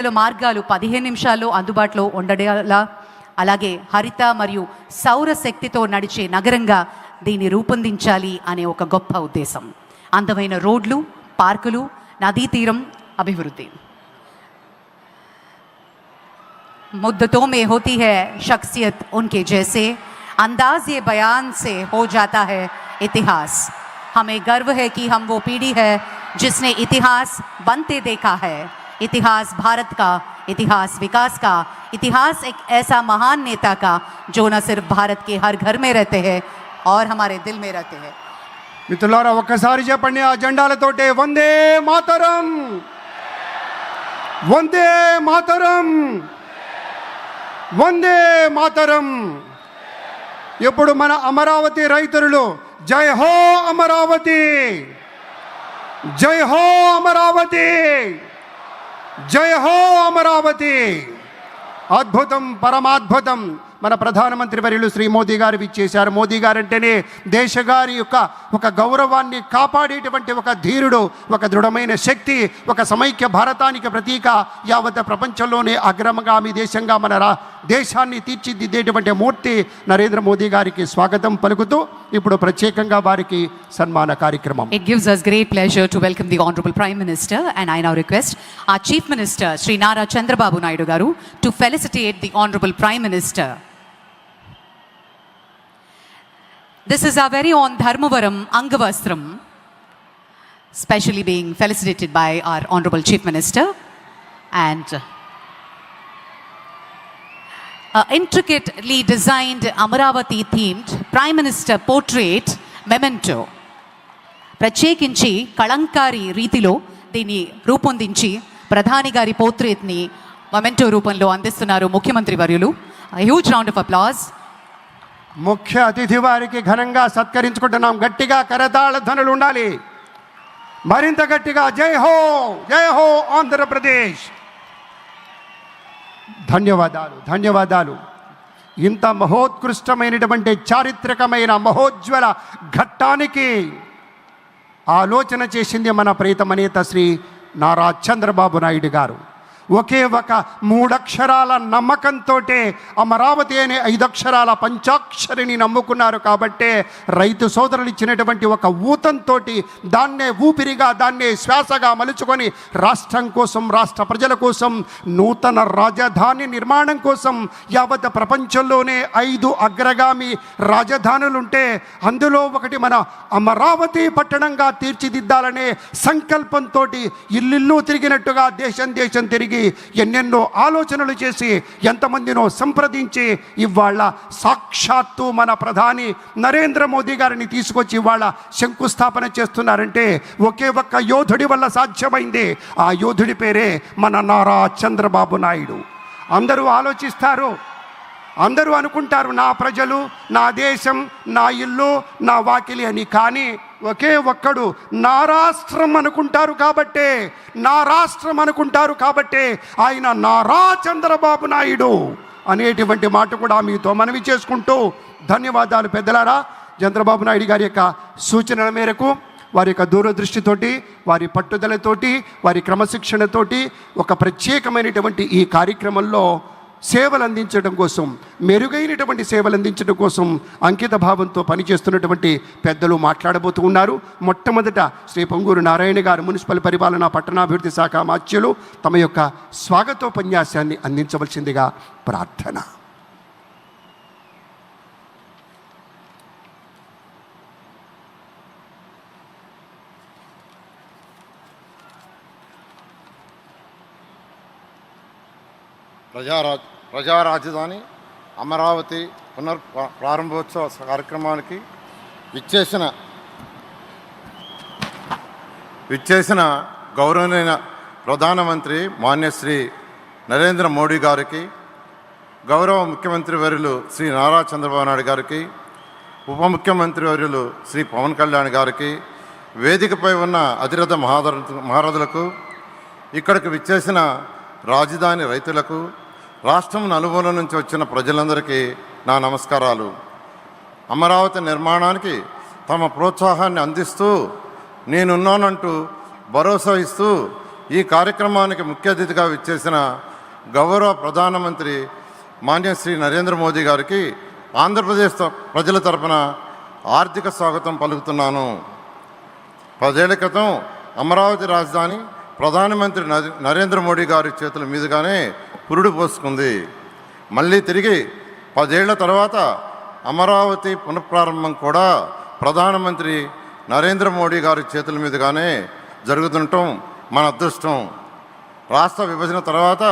లో మార్గాలు పదిహేను నిమిషాల్లో అందుబాటులో ఉండేలా అలాగే హరిత మరియు సౌర శక్తితో నడిచే నగరంగా దీన్ని రూపొందించాలి అనే ఒక గొప్ప ఉద్దేశం అందమైన రోడ్లు పార్కులు నదీ తీరం అభివృద్ధి मुद्दतों में होती है शख्सियत उनके जैसे अंदाज ये बयान से हो जाता है इतिहास हमें गर्व है कि हम वो पीढ़ी है जिसने इतिहास बनते देखा है इतिहास भारत का इतिहास विकास का इतिहास एक ऐसा महान नेता का जो न सिर्फ भारत के हर घर में रहते हैं और हमारे दिल में रहते हैं మిత్రులారా ఒక్కసారి చెప్పండి ఆ జెండాలతోటే వందే మాతరం వందే మాతరం వందే మాతరం ఇప్పుడు మన అమరావతి రైతులు జై హో అమరావతి జై హో అమరావతి జై హో అమరావతి అద్భుతం పరమాద్భుతం మన ప్రధానమంత్రి వర్యులు శ్రీ మోదీ గారు ఇచ్చేశారు మోదీ గారు అంటేనే దేశ గారి యొక్క ఒక గౌరవాన్ని కాపాడేటువంటి ఒక ధీరుడు ఒక దృఢమైన శక్తి ఒక సమైక్య భారతానికి ప్రతీక యావత్ ప్రపంచంలోనే అగ్రమగామి దేశంగా మన రా దేశాన్ని తీర్చిదిద్దేటువంటి మూర్తి నరేంద్ర మోదీ గారికి స్వాగతం పలుకుతూ ఇప్పుడు ప్రత్యేకంగా వారికి సన్మాన కార్యక్రమం. It gives us great pleasure to welcome the honourable prime minister and I now request a chief minister Shri Nara Chandrababu Naidu garu to felicitate the honourable prime minister This is our very own Dharmavaram Angavastram, specially being felicitated by our Honorable Chief Minister, and a intricately designed Amaravati themed Prime Minister portrait memento. ప్రత్యేకించి కళంకారి రీతిలో దీన్ని రూపొందించి ప్రధాని గారి పోర్ట్రేట్ని memento రూపంలో అందిస్తున్నారు ముఖ్యమంత్రి వర్యులు హ్యూజ్ రౌండ్ ఆఫ్ అప్లాజ్ ముఖ్య అతిథి వారికి ఘనంగా సత్కరించుకుంటున్నాం. గట్టిగా కరతాళ ధనులు ఉండాలి. మరింత గట్టిగా జై హో జై హో ఆంధ్రప్రదేశ్. ధన్యవాదాలు ధన్యవాదాలు. ఇంత మహోత్కృష్టమైనటువంటి చారిత్రకమైన మహోజ్వల ఘట్టానికి ఆలోచన చేసింది మన ప్రీతమనేత శ్రీ నారా చంద్రబాబు నాయుడు గారు. ఒకే ఒక మూడక్షరాల నమ్మకంతో అమరావతి అనే ఐదక్షరాల పంచాక్షరిని నమ్ముకున్నారు కాబట్టే రైతు సోదరులు ఇచ్చినటువంటి ఒక ఊతంతో దాన్నే ఊపిరిగా దాన్నే శ్వాసగా మలుచుకొని రాష్ట్రం కోసం రాష్ట్ర ప్రజల కోసం నూతన రాజధాని నిర్మాణం కోసం యావత్ ప్రపంచంలోనే ఐదు అగ్రగామి రాజధానులుంటే అందులో ఒకటి మన అమరావతి పట్టణంగా తీర్చిదిద్దాలనే సంకల్పంతో ఇల్లిల్లు తిరిగినట్టుగా దేశం దేశం తిరిగి ఎన్నెన్నో ఆలోచనలు చేసి ఎంతమందినో సంప్రదించి ఇవాళ సాక్షాత్తు మన ప్రధాని నరేంద్ర మోదీ గారిని తీసుకొచ్చి ఇవాళ శంకుస్థాపన చేస్తున్నారంటే ఒకే ఒక్క యోధుడి వల్ల సాధ్యమైంది. ఆ యోధుడి పేరే మన నారా చంద్రబాబు నాయుడు. అందరూ ఆలోచిస్తారు అందరూ అనుకుంటారు నా ప్రజలు నా దేశం నా ఇల్లు నా వాకిలి అని. కానీ ఒకే ఒక్కడు నా రాష్ట్రం అనుకుంటారు కాబట్టే నా రాష్ట్రం అనుకుంటారు కాబట్టే ఆయన నారా చంద్రబాబు నాయుడు అనేటువంటి మాట కూడా మీతో మనవి చేసుకుంటూ ధన్యవాదాలు పెద్దలారా. చంద్రబాబు నాయుడు గారి యొక్క సూచనల మేరకు వారి యొక్క దూరదృష్టితోటి వారి పట్టుదలతోటి వారి క్రమశిక్షణతోటి ఒక ప్రత్యేకమైనటువంటి ఈ కార్యక్రమంలో సేవలు అందించడం కోసం మెరుగైనటువంటి సేవలు అందించడం కోసం అంకిత భావంతో పనిచేస్తున్నటువంటి పెద్దలు మాట్లాడబోతూ ఉన్నారు. మొట్టమొదట శ్రీ పొంగూరు నారాయణ గారు మున్సిపల్ పరిపాలన పట్టణాభివృద్ధి శాఖ మాత్యులు తమ యొక్క స్వాగతోపన్యాసాన్ని అందించవలసిందిగా ప్రార్థన. ప్రజారాజ్ ప్రజా రాజధాని అమరావతి పునర్ ప్రారంభోత్సవ కార్యక్రమానికి విచ్చేసిన విచ్చేసిన గౌరవనీయ ప్రధానమంత్రి మాన్యశ్రీ నరేంద్ర మోడీ గారికి గౌరవ ముఖ్యమంత్రి వర్యులు శ్రీ నారా చంద్రబాబు నాయుడు గారికి ఉప ముఖ్యమంత్రి వర్యులు శ్రీ పవన్ కళ్యాణ్ గారికి వేదికపై ఉన్న అతిరథ మహారథులకు ఇక్కడికి విచ్చేసిన రాజధాని రైతులకు రాష్ట్రం నలుమూల నుంచి వచ్చిన ప్రజలందరికీ నా నమస్కారాలు. అమరావతి నిర్మాణానికి తమ ప్రోత్సాహాన్ని అందిస్తూ నేనున్నానంటూ భరోసా ఇస్తూ ఈ కార్యక్రమానికి ముఖ్య అతిథిగా విచ్చేసిన గౌరవ ప్రధానమంత్రి మాన్య శ్రీ నరేంద్ర మోదీ గారికి ఆంధ్రప్రదేశ్ ప్రజల తరపున ఆర్థిక స్వాగతం పలుకుతున్నాను. పదేళ్ళ క్రితం అమరావతి రాజధాని ప్రధానమంత్రి నరేంద్ర మోడీ గారి చేతుల మీదుగానే పురుడు పోసుకుంది. మళ్ళీ తిరిగి పదేళ్ళ తర్వాత అమరావతి పునఃప్రారంభం కూడా ప్రధానమంత్రి నరేంద్ర మోడీ గారి చేతుల మీదుగానే జరుగుతుండటం మన అదృష్టం. రాష్ట్ర విభజన తర్వాత